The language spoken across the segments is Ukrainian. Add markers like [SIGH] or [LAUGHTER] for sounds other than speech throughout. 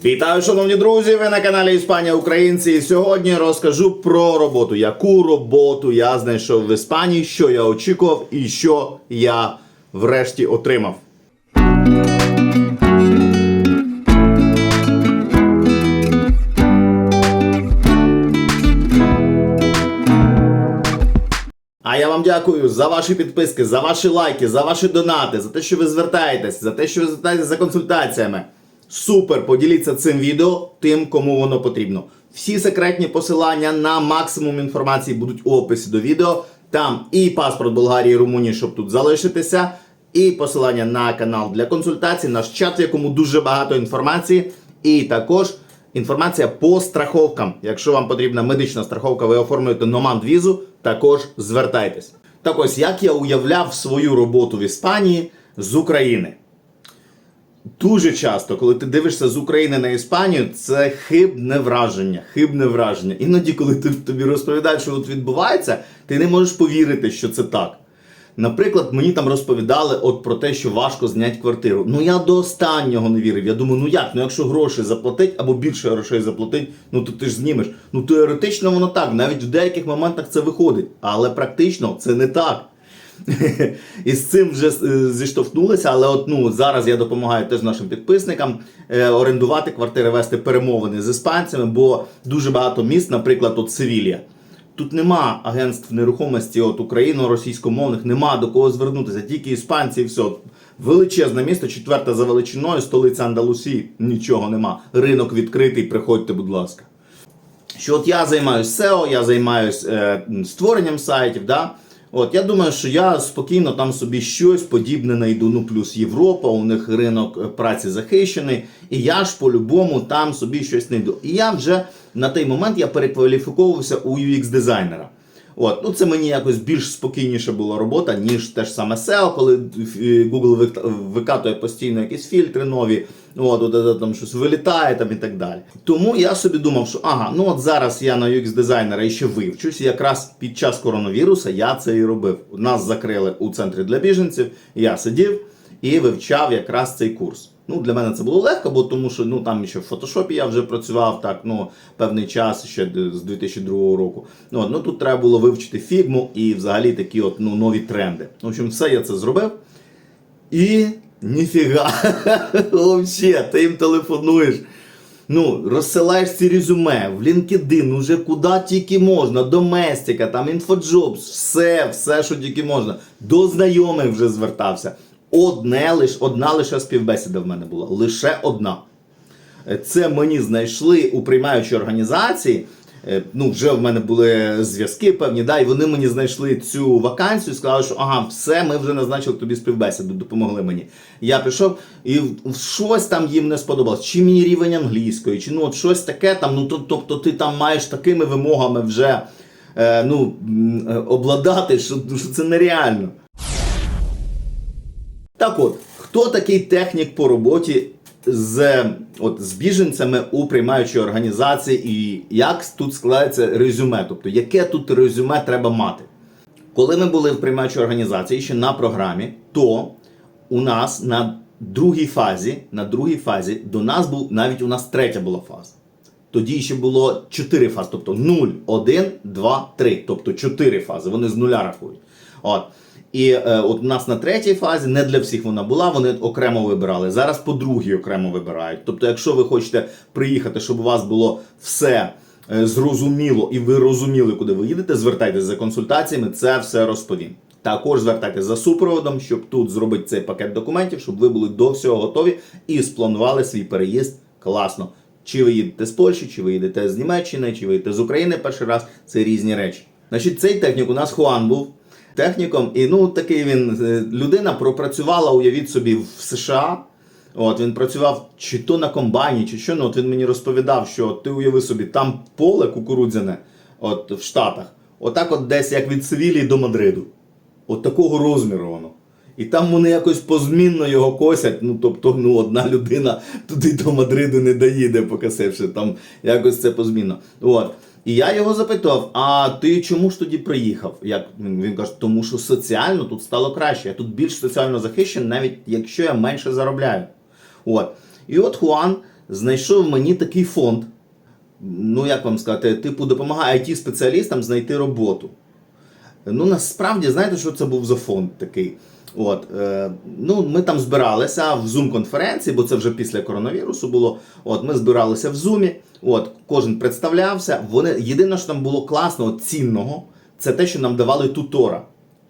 Вітаю, шановні друзі! Ви на каналі Іспанія Українці. І сьогодні розкажу про роботу. Яку роботу я знайшов в Іспанії, що я очікував і що я врешті отримав. А я вам дякую за ваші підписки, за ваші лайки, за ваші донати, за те, що ви звертаєтесь, за те, що ви звертаєтесь за консультаціями. Супер! Поділіться цим відео тим, кому воно потрібно. Всі секретні посилання на максимум інформації будуть у описі до відео. Там і паспорт Болгарії і Румунії, щоб тут залишитися, і посилання на канал для консультацій, наш чат, в якому дуже багато інформації, і також інформація по страховкам. Якщо вам потрібна медична страховка, ви оформлюєте номанд візу, також звертайтесь. Так ось як я уявляв свою роботу в Іспанії з України. Дуже часто, коли ти дивишся з України на Іспанію, це хибне враження, хибне враження. Іноді, коли ти, тобі розповідають, що тут відбувається, ти не можеш повірити, що це так. Наприклад, мені там розповідали от про те, що важко зняти квартиру. Ну я до останнього не вірив. Я думаю, ну як? Ну якщо гроші заплатить або більше грошей заплатить, ну то ти ж знімеш. Ну теоретично воно так, навіть в деяких моментах це виходить, але практично це не так. [LAUGHS] І з цим вже е, зіштовхнулися, але от ну зараз я допомагаю теж нашим підписникам е, орендувати квартири, вести перемовини з іспанцями, бо дуже багато міст, наприклад, от Севілія. Тут нема агентств нерухомості от україно-російськомовних, нема до кого звернутися, тільки іспанці і все. Величезне місто, четверте за величиною, столиця Андалусії, нічого нема. Ринок відкритий, приходьте, будь ласка. Що от я займаюся SEO, я займаюся е, створенням сайтів. Да? От, я думаю, що я спокійно там собі щось подібне знайду. Ну, плюс Європа, у них ринок е, праці захищений, і я ж по-любому там собі щось знайду. І я вже на той момент я перекваліфіковувався у UX-дизайнера. От, ну це мені якось більш спокійніша була робота, ніж те ж саме SEO, коли е, Google викатує постійно якісь фільтри нові, от, от, от, там щось вилітає там і так далі. Тому я собі думав, що ага, ну от зараз я на UX дизайнера ще вивчусь. Якраз під час коронавіруса я це і робив. Нас закрили у центрі для біженців. Я сидів і вивчав якраз цей курс. Ну, для мене це було легко, бо тому що ну там ще в фотошопі я вже працював так, ну певний час ще з 2002 року. Ну, ну тут треба було вивчити фігму і взагалі такі от ну нові тренди. В общем, все я це зробив. І ніфіга. [LAUGHS] Вообще, ти їм телефонуєш. Ну, розсилаєш ці резюме в LinkedIn, уже куди тільки можна, до Местіка, там інфоджобс, все, все, що тільки можна. До знайомих вже звертався. Одне лиш, одна лише співбесіда в мене була. Лише одна. Е, Це мені знайшли у приймаючій організації. Е, Ну, вже в мене були зв'язки певні, да, і вони мені знайшли цю вакансію, сказали, що ага, все, ми вже назначили тобі співбесіду, допомогли мені. Я пішов, і щось там їм не сподобалось. Чи мені рівень англійської, чи ну от щось таке там. Ну то- тобто ти там маєш такими вимогами вже е, ну, е, обладати, що, що це нереально. Так от, хто такий технік по роботі з, от, з біженцями у приймаючій організації і як тут складається резюме? Тобто, яке тут резюме треба мати? Коли ми були в приймаючій організації ще на програмі, то у нас на другій фазі, на другій фазі до нас був навіть у нас третя була фаза. Тоді ще було 4 фази, тобто 0, 1, 2, 3. Тобто 4 фази. Вони з нуля рахують. От. І е, от у нас на третій фазі не для всіх вона була, вони окремо вибирали. Зараз по другій окремо вибирають. Тобто, якщо ви хочете приїхати, щоб у вас було все е, зрозуміло і ви розуміли, куди ви їдете, звертайтеся за консультаціями, це все розповім. Також звертайтеся за супроводом, щоб тут зробити цей пакет документів, щоб ви були до всього готові і спланували свій переїзд класно. Чи ви їдете з Польщі, чи ви їдете з Німеччини, чи ви їдете з України перший раз, це різні речі. Значить, цей технік у нас Хуан був техніком, і ну такий він е, людина пропрацювала, уявіть собі, в США. От він працював чи то на комбайні, чи що. Ну от він мені розповідав, що ти уяви собі, там поле кукурудзяне, от в Штатах, отак, от десь як від Севілії до Мадриду. От такого розміру воно. І там вони якось позмінно його косять. Ну тобто, ну одна людина туди до Мадриду не доїде, покосивши там якось це позмінно. От. І я його запитав: а ти чому ж тоді приїхав? Як він каже, тому що соціально тут стало краще. Я тут більш соціально захищений, навіть якщо я менше заробляю. От. І от Хуан знайшов мені такий фонд. Ну, як вам сказати, типу, допомагає IT-спеціалістам знайти роботу. Ну, насправді, знаєте, що це був за фонд такий? От, е, ну, ми там збиралися в Zoom-конференції, бо це вже після коронавірусу було. От, ми збиралися в Zoom, от, кожен представлявся. Вони, єдине, що там було класного, цінного, це те, що нам давали тутора.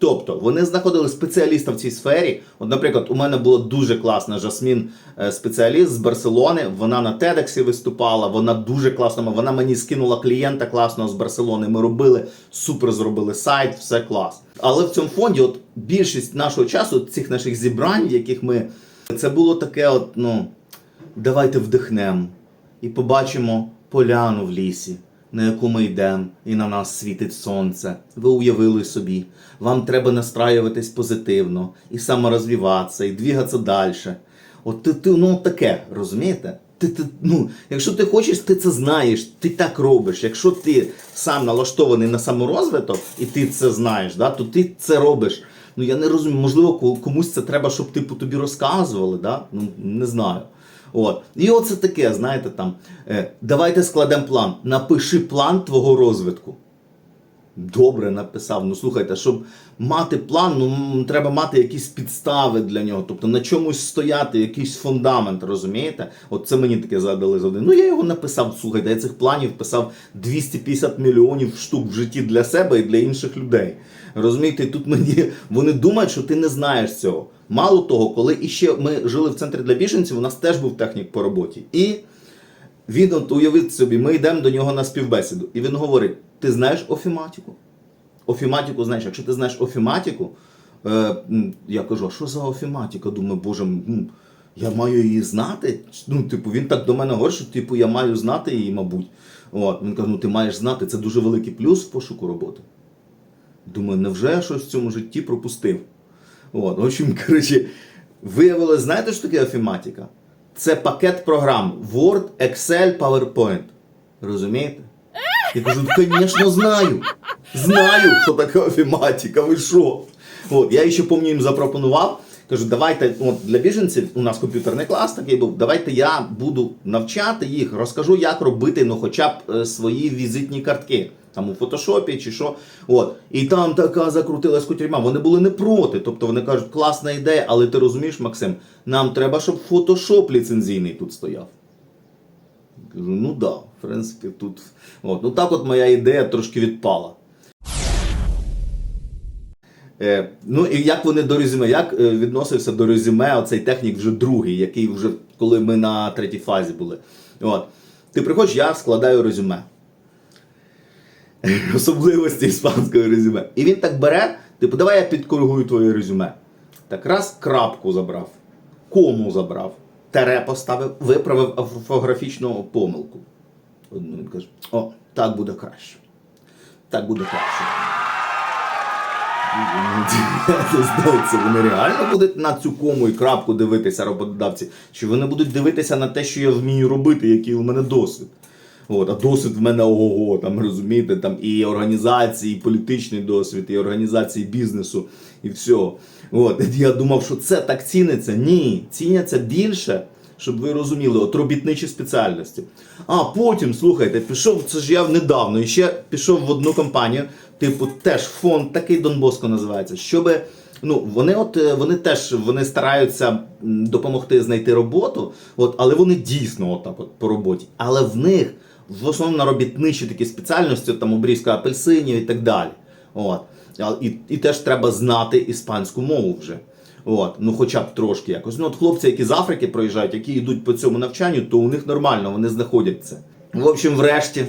Тобто вони знаходили спеціаліста в цій сфері. От, наприклад, у мене була дуже класна Жасмін, е, спеціаліст з Барселони. Вона на TEDx виступала, вона дуже класна. Вона мені скинула клієнта класного з Барселони. Ми робили супер, зробили сайт, все клас. Але в цьому фонді, от більшість нашого часу, цих наших зібрань, яких ми це було таке, от ну давайте вдихнемо і побачимо поляну в лісі, на яку ми йдемо, і на нас світить сонце. Ви уявили собі, вам треба настраюватись позитивно і саморозвиватися, і двігатися далі. От ти, ти ну таке, розумієте? Ти, ти, ну, якщо ти хочеш, ти це знаєш, ти так робиш. Якщо ти сам налаштований на саморозвиток, і ти це знаєш, да, то ти це робиш. Ну я не розумію, можливо, ко- комусь це треба, щоб типу тобі розказували, да? ну не знаю. От. І оце таке, знаєте, там, е, давайте складемо план. Напиши план твого розвитку. Добре написав. Ну слухайте, щоб мати план, ну треба мати якісь підстави для нього. Тобто на чомусь стояти, якийсь фундамент, розумієте? От це мені таке задали за один. Ну я його написав. Слухайте, я цих планів писав 250 мільйонів штук в житті для себе і для інших людей. Розумієте, тут мені вони думають, що ти не знаєш цього. Мало того, коли іще ми жили в центрі для біженців, у нас теж був технік по роботі. І він от уявив собі, ми йдемо до нього на співбесіду, і він говорить: ти знаєш офіматику? Офіматику знаєш, якщо ти знаєш офіматику, е, я кажу, а що за офіматика? Думаю, боже, я маю її знати. Ну, типу, він так до мене говорить, що типу, я маю знати її, мабуть. От. Він каже, ну ти маєш знати, це дуже великий плюс в пошуку роботи. Думаю, невже я щось в цьому житті пропустив? От, в общем, [LAUGHS] коротше, виявилось, знаєте, що таке офіматика? Це пакет програм Word, Excel, PowerPoint. Розумієте? Я кажу, звісно, знаю. Знаю, що таке офіматика, ви що? От, я ще пам'ятаю, їм запропонував. Кажу, давайте, от для біженців у нас комп'ютерний клас такий був. Давайте я буду навчати їх, розкажу, як робити ну, хоча б е, свої візитні картки. Там у фотошопі чи що. От. І там така закрутилась кутюрма. Вони були не проти. Тобто вони кажуть, класна ідея, але ти розумієш, Максим, нам треба, щоб фотошоп ліцензійний тут стояв. Кажу, ну да, в принципі, тут. От. Ну так от моя ідея трошки відпала. Е, ну і як вони до резюме, як е, відносився до резюме оцей технік вже другий, який вже коли ми на третій фазі були. От. Ти приходиш, я складаю резюме. [LAUGHS] Особливості іспанського резюме. І він так бере, типу, давай я підкоригую твоє резюме. Так раз крапку забрав, кому забрав, тере поставив, виправив орфографічну помилку. Одну він каже: о, так буде краще. Так буде краще. Я не знаю, це вони реально будуть на цю кому і крапку дивитися роботодавці, чи вони будуть дивитися на те, що я вмію робити, який у мене досвід. От, а досвід в мене ого, там розумієте, там і організації, і політичний досвід, і організації бізнесу, і все. От, я думав, що це так ціниться. Ні, ціняться більше, щоб ви розуміли, от робітничі спеціальності. А потім, слухайте, пішов, це ж я недавно, і ще пішов в одну компанію, типу, теж фонд такий Дон Боско називається, щоби. Ну, вони от е, вони теж вони стараються допомогти знайти роботу, от, але вони дійсно отак от по роботі. Але в них в основному на робітничі такі спеціальності, там обрізка апельсинів і так далі. От. І, і теж треба знати іспанську мову вже. От, ну хоча б трошки якось. Ну, от хлопці, які з Африки проїжджають, які йдуть по цьому навчанню, то у них нормально, вони знаходять це. В общем, врешті.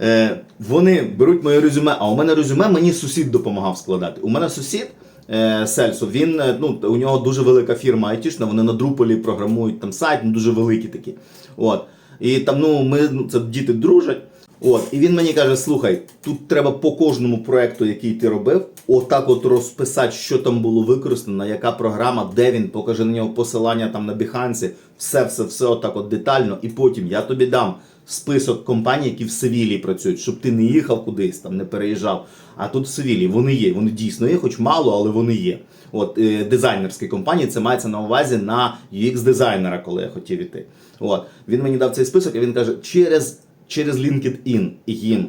Е, вони беруть моє резюме, а у мене резюме мені сусід допомагав складати. У мене сусід е, Сельсо, він е, ну, у нього дуже велика фірма айтішна, вони на Друполі програмують там сайт, ну дуже великі такі. От. І там, ну, ми ну, це діти дружать. От, і він мені каже: слухай, тут треба по кожному проекту, який ти робив, отак от розписати, що там було використано, яка програма, де він, покажи на нього посилання там на Behance, все, все, все отак от детально. І потім я тобі дам список компаній, які в Севілії працюють, щоб ти не їхав кудись, там не переїжджав. А тут в Севілії вони є. Вони дійсно є, хоч мало, але вони є. От е, дизайнерські компанії, це мається на увазі на UX дизайнера, коли я хотів іти. От він мені дав цей список, і він каже, через через LinkedIn їм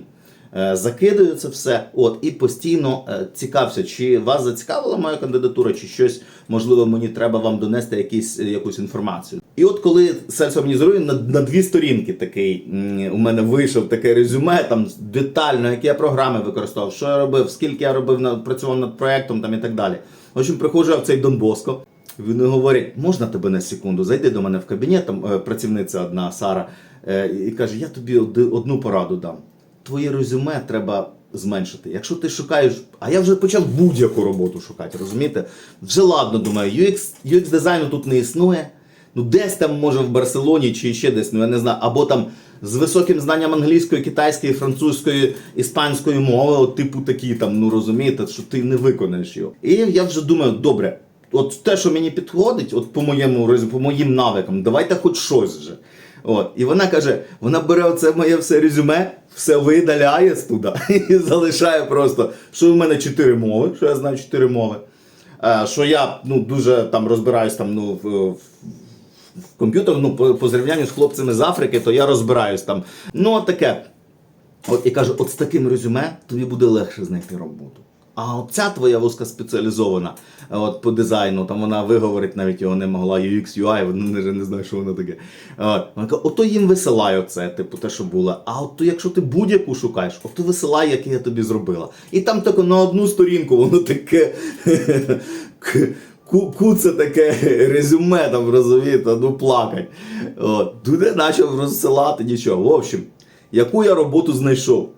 е, закидаю це все. От і постійно е, цікався, чи вас зацікавила моя кандидатура, чи щось можливо мені треба вам донести якісь, е, якусь інформацію. І от коли сель-організую, на, на дві сторінки такий у мене вийшов таке резюме, там детально, які я програми використовував, що я робив, скільки я робив на працював над проектом там і так далі. В общем, приходжу в цей Дон Боско. Вони говорять, можна тебе на секунду, зайди до мене в кабінет, там працівниця одна Сара, і каже: я тобі одну пораду дам. Твоє резюме треба зменшити. Якщо ти шукаєш, а я вже почав будь-яку роботу шукати, розумієте? Вже ладно, думаю, UX, UX дизайну тут не існує. Ну, десь там, може, в Барселоні чи ще десь, ну я не знаю, або там з високим знанням англійської, китайської, французької, іспанської мови, от, типу такі там, ну розумієте, що ти не виконаєш його. І я вже думаю, добре, от те, що мені підходить, от по моєму по моїм навикам, давайте хоч щось вже. От. І вона каже: вона бере оце моє все резюме, все видаляє з туди [LAUGHS] і залишає просто, що в мене чотири мови, що я знаю чотири мови. Е, Що я ну, дуже там розбираюсь там, ну, в, в, комп'ютер, ну, по, по зрівнянню з хлопцями з Африки, то я розбираюсь там. Ну, таке. От і каже, от з таким резюме тобі буде легше знайти роботу. А от ця твоя вузька спеціалізована е, от, по дизайну, там вона виговорить навіть його не могла, UX, UI, вона не, не знає, що воно таке. От, вона каже, ото їм висилай оце, типу, те, що було. А от то, якщо ти будь-яку шукаєш, от висилай, яке я тобі зробила. І там тако на одну сторінку воно таке. [LAUGHS] ку- Куце таке резюме там розумієте, ну плакать. От. Туди почав розсилати нічого. В общем, яку я роботу знайшов?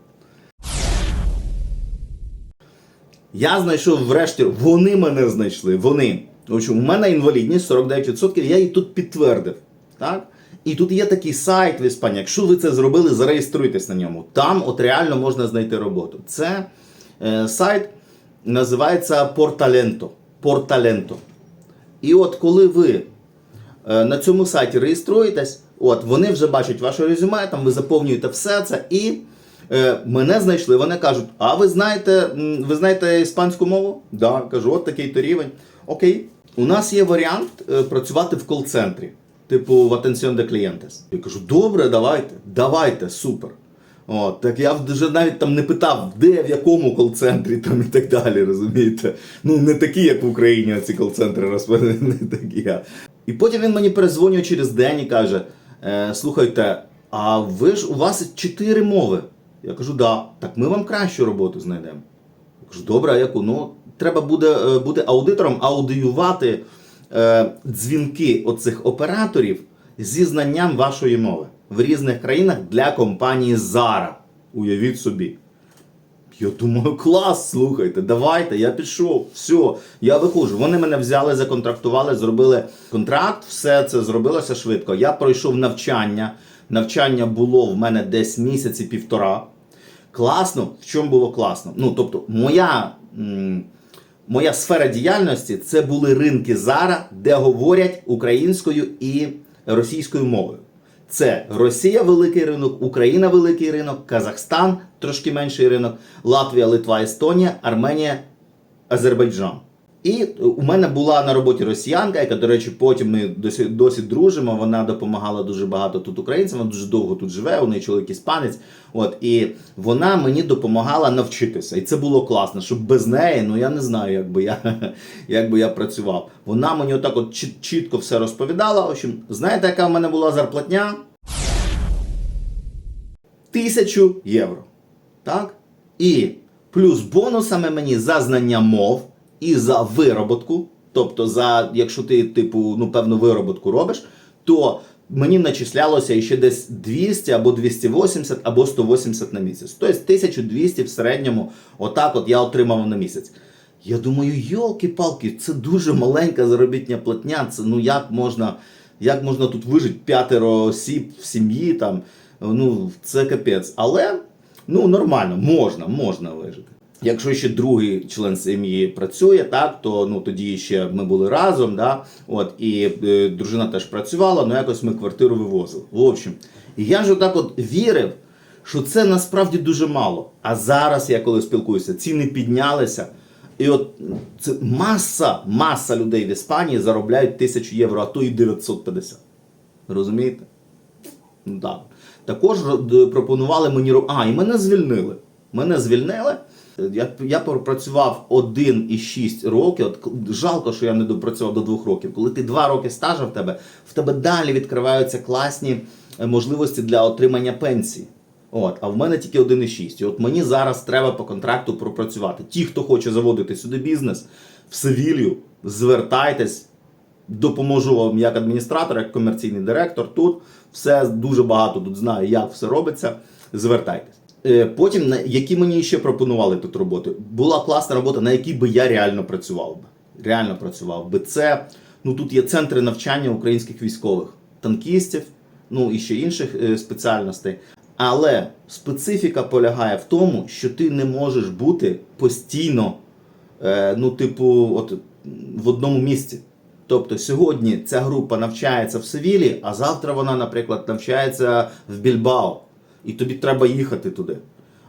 Я знайшов врешті, вони мене знайшли. Вони. В мене інвалідність 49%, я її тут підтвердив. Так? І тут є такий сайт в Іспанії. Якщо ви це зробили, зареєструйтесь на ньому. Там от реально можна знайти роботу. Це е, сайт називається Portalento. Portalento. І от коли ви е, на цьому сайті реєструєтесь, от вони вже бачать ваше резюме, там ви заповнюєте все це і мене знайшли. Вони кажуть: а ви знаєте, ви знаєте іспанську мову? Да, кажу, от такий то рівень. Окей. У нас є варіант е, працювати в кол-центрі, типу в Atención de Clientes. Я кажу, добре, давайте, давайте, супер. От, так я вже навіть там не питав, де, в якому кол-центрі там і так далі, розумієте? Ну, не такі, як в Україні, ці кол-центри розповідають, [LAUGHS] не такі. І потім він мені перезвонює через день і каже: е, слухайте, а ви ж у вас чотири мови. Я кажу, да. Так ми вам кращу роботу знайдемо. Я кажу, добре, а яку? Ну, треба буде е, бути аудитором, аудіювати е, дзвінки оцих операторів зі знанням вашої мови в різних країнах для компанії Zara. Уявіть собі. Я думаю, клас, слухайте, давайте, я пішов, все, я виходжу. Вони мене взяли, законтрактували, зробили контракт, все це зробилося швидко. Я пройшов навчання. Навчання було в мене десь місяці півтора. Класно, в чому було класно? Ну, тобто, моя, моя сфера діяльності це були ринки Зара, де говорять українською і російською мовою. Це Росія великий ринок, Україна великий ринок, Казахстан трошки менший ринок, Латвія, Литва, Естонія, Арменія, Азербайджан. І у мене була на роботі росіянка, яка, до речі, потім ми досі, досі дружимо. Вона допомагала дуже багато тут українцям. Вона дуже довго тут живе. У неї чоловік іспанець. От і вона мені допомагала навчитися. І це було класно. Щоб без неї, ну я не знаю, як би я, [LAUGHS] як би я працював. Вона мені отак от чіт- чітко все розповідала. В общем, знаєте, яка в мене була зарплатня? Тисячу євро. Так? І плюс бонусами мені за знання мов і за вироботку. Тобто, за, якщо ти, типу, ну, певну вироботку робиш, то мені начислялося ще десь 200 або 280 або 180 на місяць. Тобто 1200 в середньому, отак от я отримав на місяць. Я думаю, йолки-палки, це дуже маленька заробітня платня. Це ну як можна, як можна тут вижити п'ятеро осіб в сім'ї там. Ну, це капець. Але ну, нормально, можна, можна вижити. Якщо ще другий член сім'ї працює, так то ну тоді ще ми були разом, да, от і е, дружина теж працювала, ну якось ми квартиру вивозили. В общем, і я ж отак от вірив, що це насправді дуже мало. А зараз я коли спілкуюся, ціни піднялися. І от це маса, маса людей в Іспанії заробляють тисячу євро, а то і 950. Розумієте? Ну, так. Також пропонували мені А, і мене звільнили. Мене звільнили. Я, я пропрацював 1,6 років. От жалко, що я не допрацював до 2 років. Коли ти 2 роки стажу в тебе, в тебе далі відкриваються класні е, можливості для отримання пенсії. От, а в мене тільки 1,6. І от мені зараз треба по контракту пропрацювати. Ті, хто хоче заводити сюди бізнес в Севілью, звертайтесь, допоможу вам як адміністратор, як комерційний директор. Тут все дуже багато тут знаю, як все робиться. Звертайтесь. Е, Потім, які мені ще пропонували тут роботи? Була класна робота, на якій би я реально працював би. Реально працював би. Це ну тут є центри навчання українських військових, танкістів, ну і ще інших е, спеціальностей. Але специфіка полягає в тому, що ти не можеш бути постійно, е, ну, типу, от в одному місці. Тобто сьогодні ця група навчається в Севілі, а завтра вона, наприклад, навчається в Більбао. І тобі треба їхати туди.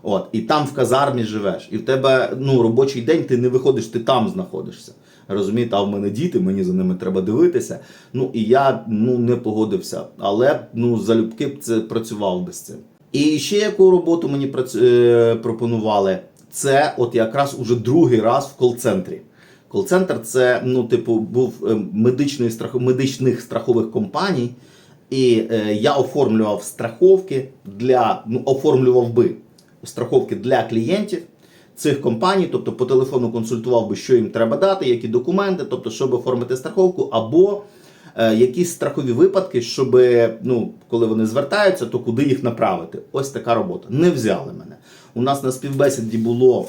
От, і там в казармі живеш. І в тебе ну, робочий день ти не виходиш, ти там знаходишся. Розумієте, а в мене діти, мені за ними треба дивитися. Ну і я ну, не погодився. Але ну, залюбки б це працював без цим. І ще яку роботу мені прац... е, пропонували? Це от якраз уже другий раз в кол-центрі. Кол-центр це, ну, типу, був е, медичної страх... медичних страхових компаній. І е, я оформлював страховки для, ну, оформлював би страховки для клієнтів цих компаній, тобто по телефону консультував би, що їм треба дати, які документи, тобто, щоб оформити страховку, або е, якісь страхові випадки, щоб, ну, коли вони звертаються, то куди їх направити. Ось така робота. Не взяли мене. У нас на співбесіді було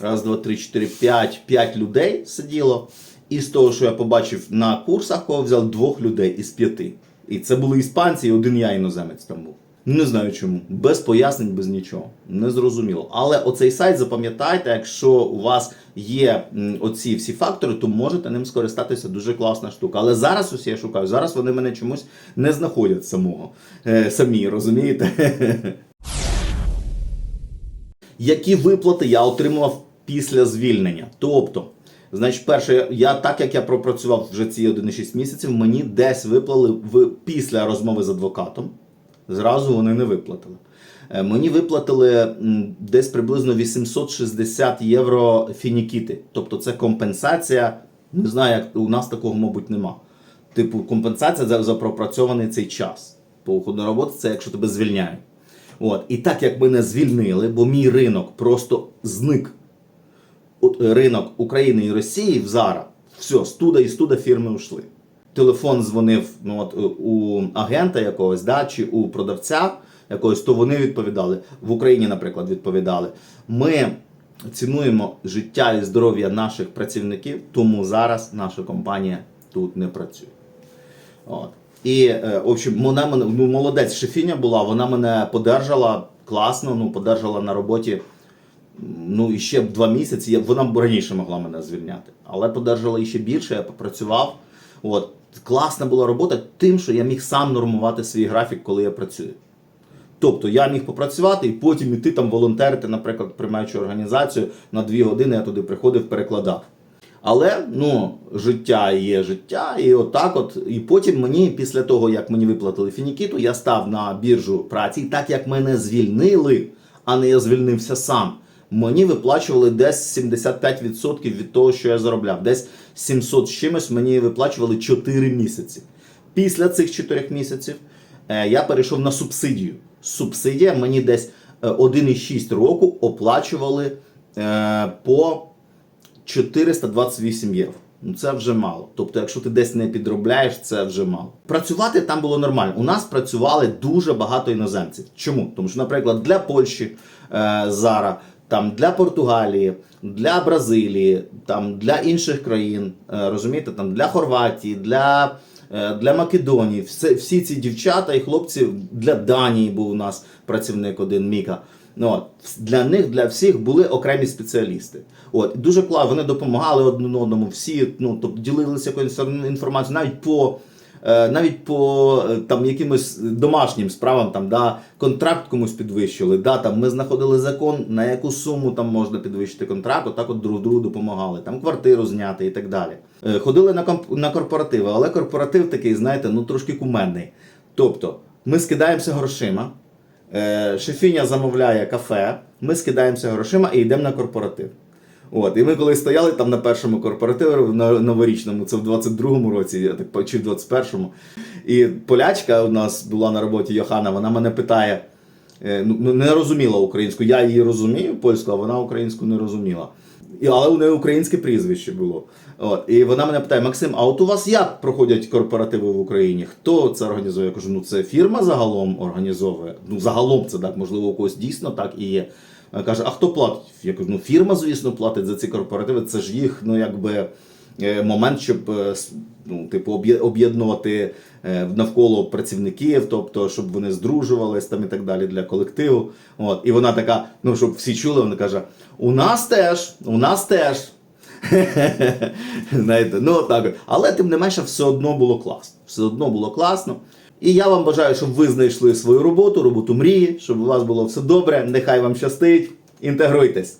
раз, два, три, чотири, п'ять, п'ять людей сиділо. І з того, що я побачив на курсах, кого взяв двох людей із п'яти. І це були іспанці, і один я іноземець там був. Не знаю чому. Без пояснень, без нічого. Не зрозуміло. Але оцей сайт запам'ятайте, якщо у вас є оці всі фактори, то можете ним скористатися. Дуже класна штука. Але зараз ось я шукаю. Зараз вони мене чомусь не знаходять самого. Е, самі, розумієте? [LAUGHS] які виплати я отримував після звільнення. Тобто, значить, перше, я так як я пропрацював вже ці 1,6 місяців, мені десь виплали в, після розмови з адвокатом. Зразу вони не виплатили. Е, Мені виплатили десь приблизно 860 євро фінікіти. Тобто це компенсація. Не знаю, як у нас такого, мабуть, нема. Типу, компенсація за, за пропрацьований цей час. По уходу на роботу це якщо тебе звільняють. От. І так як мене звільнили, бо мій ринок просто зник. Ринок України і Росії в Зара, все, студа і студа фірми ушли. Телефон дзвонив ну, от, е, у агента якогось, да, чи у продавця якогось, то вони відповідали. В Україні, наприклад, відповідали. Ми цінуємо життя і здоров'я наших працівників, тому зараз наша компанія тут не працює. От. І, е, в общем, вона мене, ну, молодець шефіня була, вона мене подержала класно, ну, подержала на роботі. Ну, і ще два місяці. Я- Вона б раніше могла мене звільняти. Але подержала іще більше, я попрацював. От. Класна була робота тим, що я міг сам нормувати свій графік, коли я працюю. Тобто я міг попрацювати і потім іти там волонтерити, наприклад, приймаючи організацію на дві години я туди приходив, перекладав. Але ну, життя є життя, і отак от. І потім мені, після того, як мені виплатили фінікіту, я став на біржу праці, так як мене звільнили, а не я звільнився сам. Мені виплачували десь 75% від того, що я заробляв. Десь 700 з чимось мені виплачували 4 місяці. Після цих 4 місяців е, я перейшов на субсидію. Субсидія мені десь е, 1,6 року оплачували е, по 428 євро. Ну це вже мало. Тобто, якщо ти десь не підробляєш, це вже мало. Працювати там було нормально. У нас працювали дуже багато іноземців. Чому? Тому що, наприклад, для Польщі е, зараз, там для Португалії, для Бразилії, там для інших країн, е, розумієте, там для Хорватії, для е, для Македонії. Все, всі ці дівчата і хлопці для Данії був у нас працівник один Міка. Ну, от, для них, для всіх були окремі спеціалісти. От, дуже класно, вони допомагали один одному, всі ну, тобто, ділилися якоюсь інформацією, навіть по навіть по е, там якимось домашнім справам, там да контракт комусь підвищили. Да, там ми знаходили закон, на яку суму там можна підвищити контракт, отак от друг другу допомагали, там квартиру зняти і так далі. Е, Ходили на на корпоративи, але корпоратив такий, знаєте, ну трошки куменний. Тобто, ми скидаємося грошима. Е, Шефіня замовляє кафе, ми скидаємося грошима і йдемо на корпоратив. От, і ми коли стояли там на першому корпоративі на новорічному, це в 22-му році, я так чи в 21-му. І полячка у нас була на роботі Йохана, вона мене питає, е, ну ну, не розуміла українську. Я її розумію польську, а вона українську не розуміла. І, але у неї українське прізвище було. От, і вона мене питає: Максим, а от у вас як проходять корпоративи в Україні? Хто це організує? Я кажу, ну це фірма загалом організовує. Ну, загалом це так, можливо, у когось дійсно так і є. Каже, а хто платить? Я кажу, ну фірма, звісно, платить за ці корпоративи. Це ж їх, ну якби е, момент, щоб е, ну, типу, об'єднувати е, навколо працівників, тобто, щоб вони здружувались там і так далі для колективу. От. І вона така, ну щоб всі чули, вона каже: у нас теж, у нас теж. [LAUGHS] Знаєте, ну так. Але тим не менше, все одно було класно. Все одно було класно. І я вам бажаю, щоб ви знайшли свою роботу, роботу мрії, щоб у вас було все добре. Нехай вам щастить. Інтегруйтесь.